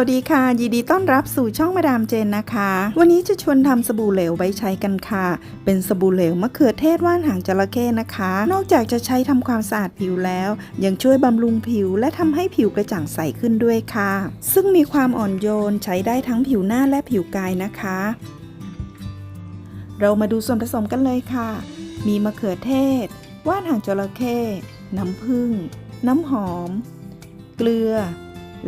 วัสดีค่ะ ยินดีต้อนรับสู่ช่องมาดามเจนนะคะ วันนี้จะชวนทำสบู่เหลวไว้ใช้กันค่ะ เป็นสบู่เหลวมะเขือเทศว่านหางจระเข้นะคะ นอกจากจะใช้ทำความสะอาดผิวแล้ว ยังช่วยบำรุงผิวและทำให้ผิวกระจ่างใสขึ้นด้วยค่ะ ซึ่งมีความอ่อนโยนใช้ได้ทั้งผิวหน้าและผิวกายนะคะ เรามาดูส่วนผสมกันเลยค่ะ มีมะเขือเทศ ว่านหางจระเข้น้ำผึ้งน้ำหอม เกลือ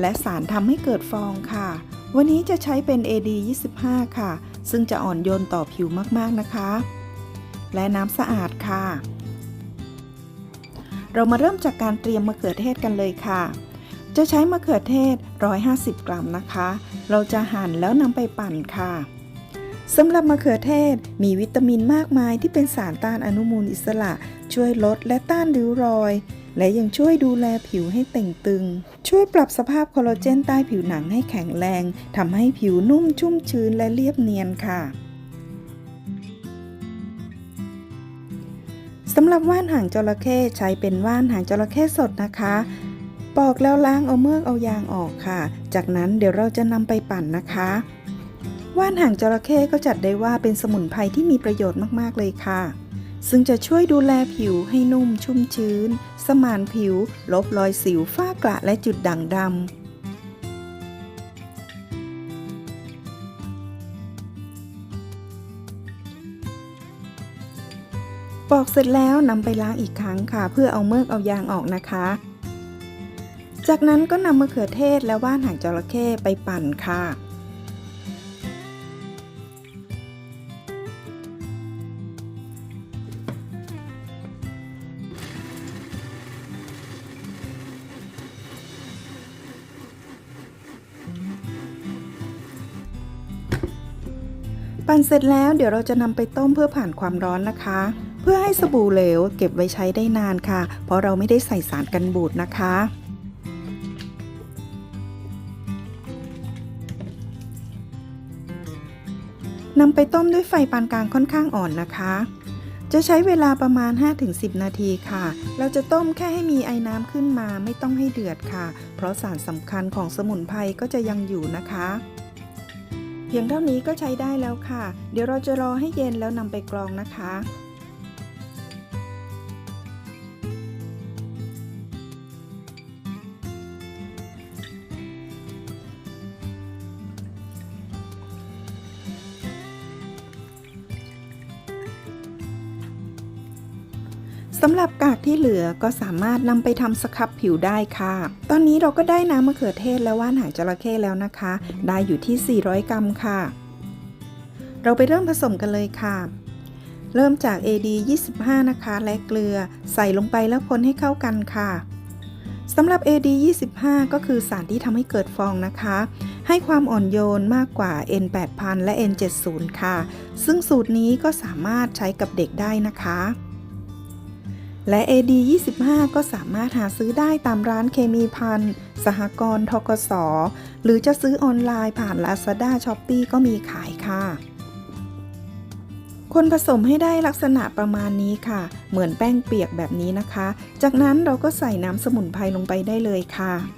และสารทำให้เกิดฟองค่ะ วันนี้จะใช้เป็น AD 25 ค่ะ ซึ่งจะอ่อนโยนต่อผิวมากๆนะคะ และน้ำสะอาดค่ะ เรามาเริ่มจากการเตรียมมะเขือเทศกันเลยค่ะ จะใช้มะเขือเทศ 150 กรัมนะคะ เราจะหั่นแล้วนำไปปั่นค่ะสำหรับมะเขือเทศมีวิตามินมากมายที่เป็นสารต้านอนุมูลอิสระ ช่วยลดและต้านริ้วรอย และยังช่วยดูแลผิวให้เต่งตึง ช่วยปรับสภาพคอลลาเจนใต้ผิวหนังให้แข็งแรงทำให้ผิวนุ่มชุ่มชื้นและเรียบเนียนค่ะสำหรับว่านหางจระเข้ใช้เป็นว่านหางจระเข้สดนะคะปอกแล้วล้างเอาเมือกเอายางออกค่ะ จากนั้นเดี๋ยวเราจะนำไปปั่นนะคะว่านหางจระเข้ก็จัดได้ว่าเป็นสมุนไพรที่มีประโยชน์มากๆเลยค่ะ ซึ่งจะช่วยดูแลผิวให้นุ่มชุ่มชื้น สมานผิว ลบรอยสิวฝ้ากระและจุดด่างดำปอกเสร็จแล้วนำไปล้างอีกครั้งค่ะ เพื่อเอาเมือกเอายางออกนะคะ จากนั้นก็นำมะเขือเทศและว่านหางจระเข้ไปปั่นค่ะ ปั่นเสร็จแล้วเดี๋ยวเราจะนำไปต้มเพื่อผ่านความร้อนนะคะ เพื่อให้สบู่เหลวเก็บไว้ใช้ได้นานค่ะ เพราะเราไม่ได้ใส่สารกันบูดนะคะ นำไปต้มด้วยไฟปานกลางค่อนข้างอ่อนนะคะ จะใช้เวลาประมาณ 5-10 นาทีค่ะ เราจะต้มแค่ให้มีไอ้น้ำขึ้นมาไม่ต้องให้เดือดค่ะ เพราะสารสำคัญของสมุนไพรก็จะยังอยู่นะคะ เพียงเท่านี้ก็ใช้ได้แล้วค่ะ เดี๋ยวเราจะรอให้เย็นแล้วนำไปกรองนะคะ สำหรับกากที่เหลือก็สามารถนำไปทำสครับผิวได้ค่ะ ตอนนี้เราก็ได้น้ำมะเขือเทศและว่านหางจระเข้แล้วนะคะ ได้อยู่ที่ 400 กรัมค่ะ เราไปเริ่มผสมกันเลยค่ะ เริ่มจาก AD 25 นะคะ และเกลือใส่ลงไปแล้วคนให้เข้ากันค่ะสำหรับ AD 25 ก็คือสารที่ทำให้เกิดฟองนะคะ ให้ความอ่อนโยนมากกว่า N 8000และ N 70ค่ะ ซึ่งสูตรนี้ก็สามารถใช้กับเด็กได้นะคะ และ AD 25 ก็สามารถหาซื้อได้ตามร้านเคมีพันสหกรณ์ทกส หรือจะซื้อออนไลน์ผ่าน Lazada s h o p e e ก็มีขายค่ะ คนผสมให้ได้ลักษณะประมาณนี้ค่ะ เหมือนแป้งเปียกแบบนี้นะคะ จากนั้นเราก็ใส่น้ำสมุนไพรลงไปได้เลยค่ะ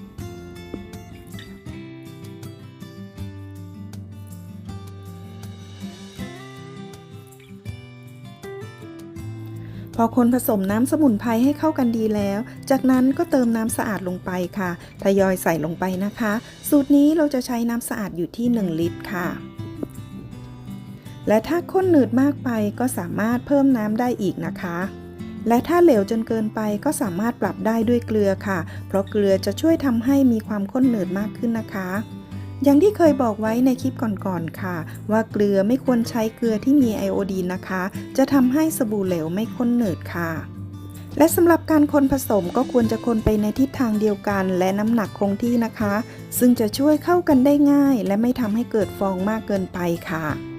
อคนผสมน้ำสมุนไพรให้เข้ากันดีแล้ว จากนั้นก็เติมน้ำสะอาดลงไปค่ะ ทยอยใส่ลงไปนะคะ สูตรนี้เราจะใช้น้ำสะอาดอยู่ที่ 1 ลิตรค่ะ และถ้าข้นหนืดมากไปก็สามารถเพิ่มน้ำได้อีกนะคะ และถ้าเหลวจนเกินไปก็สามารถปรับได้ด้วยเกลือค่ะ เพราะเกลือจะช่วยทำให้มีความข้นหนืดมากขึ้นนะคะ อย่างที่เคยบอกไว้ในคลิปก่อนๆค่ะ ว่าเกลือไม่ควรใช้เกลือที่มีไอโอดีนนะคะ จะทำให้สบู่เหลวไม่ข้นหนืดค่ะ และสำหรับการคนผสมก็ควรจะคนไปในทิศทางเดียวกัน และน้ำหนักคงที่นะคะ ซึ่งจะช่วยเข้ากันได้ง่าย และไม่ทำให้เกิดฟองมากเกินไปค่ะ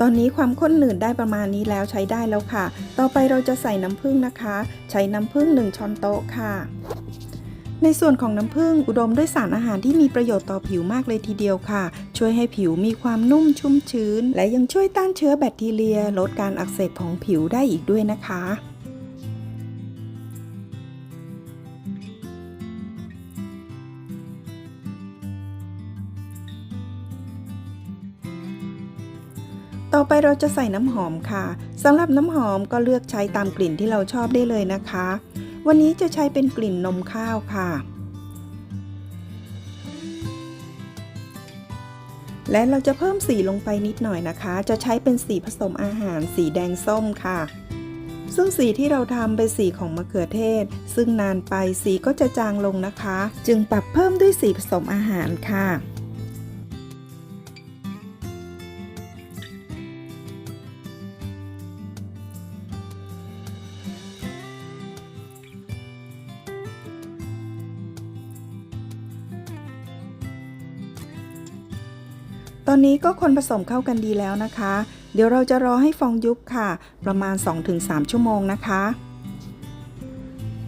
ตอนนี้ความข้นหนืดได้ประมาณนี้แล้วใช้ได้แล้วค่ะ ต่อไปเราจะใส่น้ำผึ้งนะคะ ใช้น้ำผึ้ง1ช้อนโต๊ะค่ะ ในส่วนของน้ำผึ้งอุดมด้วยสารอาหารที่มีประโยชน์ต่อผิวมากเลยทีเดียวค่ะ ช่วยให้ผิวมีความนุ่มชุ่มชื้น และยังช่วยต้านเชื้อแบคทีเรีย ลดการอักเสบของผิวได้อีกด้วยนะคะ ต่อไปเราจะใส่น้ำหอมค่ะสำหรับน้ำหอมก็เลือกใช้ตามกลิ่นที่เราชอบได้เลยนะคะ วันนี้จะใช้เป็นกลิ่นนมข้าวค่ะ และเราจะเพิ่มสีลงไปนิดหน่อยนะคะ จะใช้เป็นสีผสมอาหารสีแดงส้มค่ะ ซึ่งสีที่เราทำเป็นสีของมะเขือเทศ ซึ่งนานไปสีก็จะจางลงนะคะ จึงปรับเพิ่มด้วยสีผสมอาหารค่ะ ตอนนี้ก็คนผสมเข้ากันดีแล้วนะคะ เดี๋ยวเราจะรอให้ฟองยุบค่ะ ประมาณ 2-3 ชั่วโมงนะคะ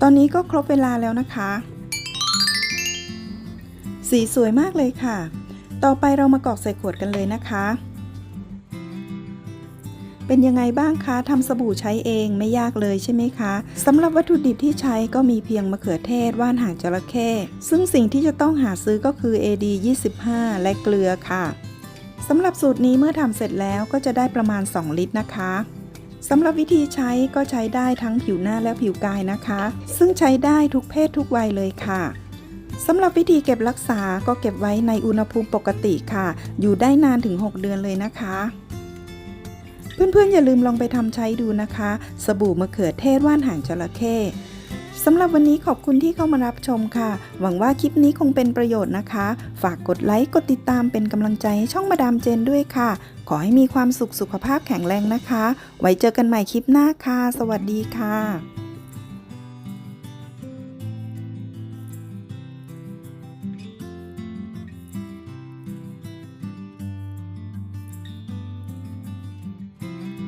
ตอนนี้ก็ครบเวลาแล้วนะคะ สีสวยมากเลยค่ะ ต่อไปเรามากรอกใส่ขวดกันเลยนะคะ เป็นยังไงบ้างคะทำสบู่ใช้เองไม่ยากเลยใช่ไหมคะสำหรับวัตถุดิบที่ใช้ก็มีเพียงมะเขือเทศว่านหางจระเข้ซึ่งสิ่งที่จะต้องหาซื้อก็คือ AD 25 และเกลือค่ะ สำหรับสูตรนี้เมื่อทำเสร็จแล้วก็จะได้ประมาณ 2 ลิตรนะคะสำหรับวิธีใช้ก็ใช้ได้ทั้งผิวหน้าและผิวกายนะคะ ซึ่งใช้ได้ทุกเพศทุกวัยเลยค่ะสำหรับวิธีเก็บรักษาก็เก็บไว้ในอุณหภูมิปกติค่ะ อยู่ได้นานถึง 6 เดือนเลยนะคะ เพื่อนๆอย่าลืมลองไปทำใช้ดูนะคะ สบู่มะเขือเทศว่านหางจระเข้ สำหรับวันนี้ขอบคุณที่เข้ามารับชมค่ะ หวังว่าคลิปนี้คงเป็นประโยชน์นะคะ ฝากกดไลค์กดติดตามเป็นกำลังใจให้ช่องมาดามเจนด้วยค่ะ ขอให้มีความสุขสุขภาพแข็งแรงนะคะ ไว้เจอกันใหม่คลิปหน้าค่ะ สวัสดีค่ะ